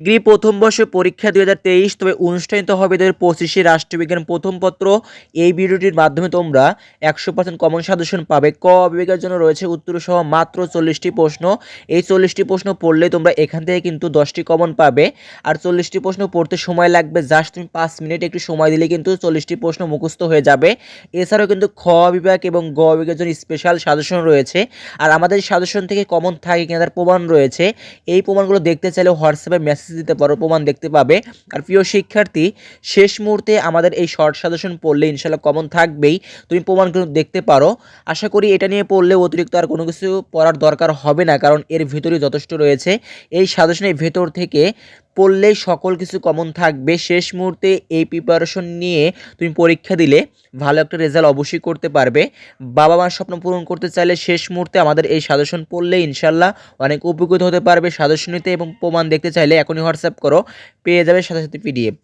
Degree প্রথম বর্ষ পরীক্ষা দুই হাজার তেইশ, তবে অনুষ্ঠিত হবে দু হাজার রাষ্ট্রবিজ্ঞান প্রথম পত্র। এই ভিডিওটির মাধ্যমে তোমরা একশো পার্সেন্ট কমন সাজেশন পাবে। ক বিভাগের জন্য রয়েছে উত্তর সহ মাত্র চল্লিশটি প্রশ্ন। এই চল্লিশটি প্রশ্ন পড়লে তোমরা এখান থেকে কিন্তু দশটি কমন পাবে। আর চল্লিশটি প্রশ্ন পড়তে সময় লাগবে জাস্ট তুমি পাঁচ মিনিট একটু সময় দিলে কিন্তু চল্লিশটি প্রশ্ন মুখস্থ হয়ে যাবে। এছাড়াও কিন্তু খ বিভাগ এবং গ বিভাগের জন্য স্পেশাল সাজেশন রয়েছে। আর আমাদের সাজেশন থেকে কমন থাকে কিনা তার প্রমাণ রয়েছে। এই প্রমাণগুলো দেখতে চাইলে হোয়াটসঅ্যাপে মেসেজ দিতে বড় প্রমাণ দেখতে পাবে। আর প্রিয় শিক্ষার্থী, শেষ মুহূর্তে আমাদের এই শর্ট সাজেশন পড়লে ইনশাল্লাহ কমন থাকবেই। তুমি প্রমাণ কিন্তু দেখতে পারো। আশা করি এটা নিয়ে পড়লে অতিরিক্ত আর কোনো কিছু পড়ার দরকার হবে না, কারণ এর ভিতরেই যথেষ্ট রয়েছে। এই সাজেশনের ভেতর থেকে পড়লেই সকল কিছু কমন থাকবে। শেষ মুহূর্তে এই প্রিপারেশন নিয়ে তুমি পরীক্ষা দিলে ভালো একটা রেজাল্ট অবশ্যই করতে পারবে। বাবা মার স্বপ্ন পূরণ করতে চাইলে শেষ মুহূর্তে আমাদের এই সাজেশন পড়লে ইনশাল্লাহ অনেক উপকৃত হতে পারবে। সাজেশন নিতে এবং প্রমাণ দেখতে চাইলে এখনই হোয়াটসঅ্যাপ করো। পেয়ে যাবে সাথে সাথে পিডিএফ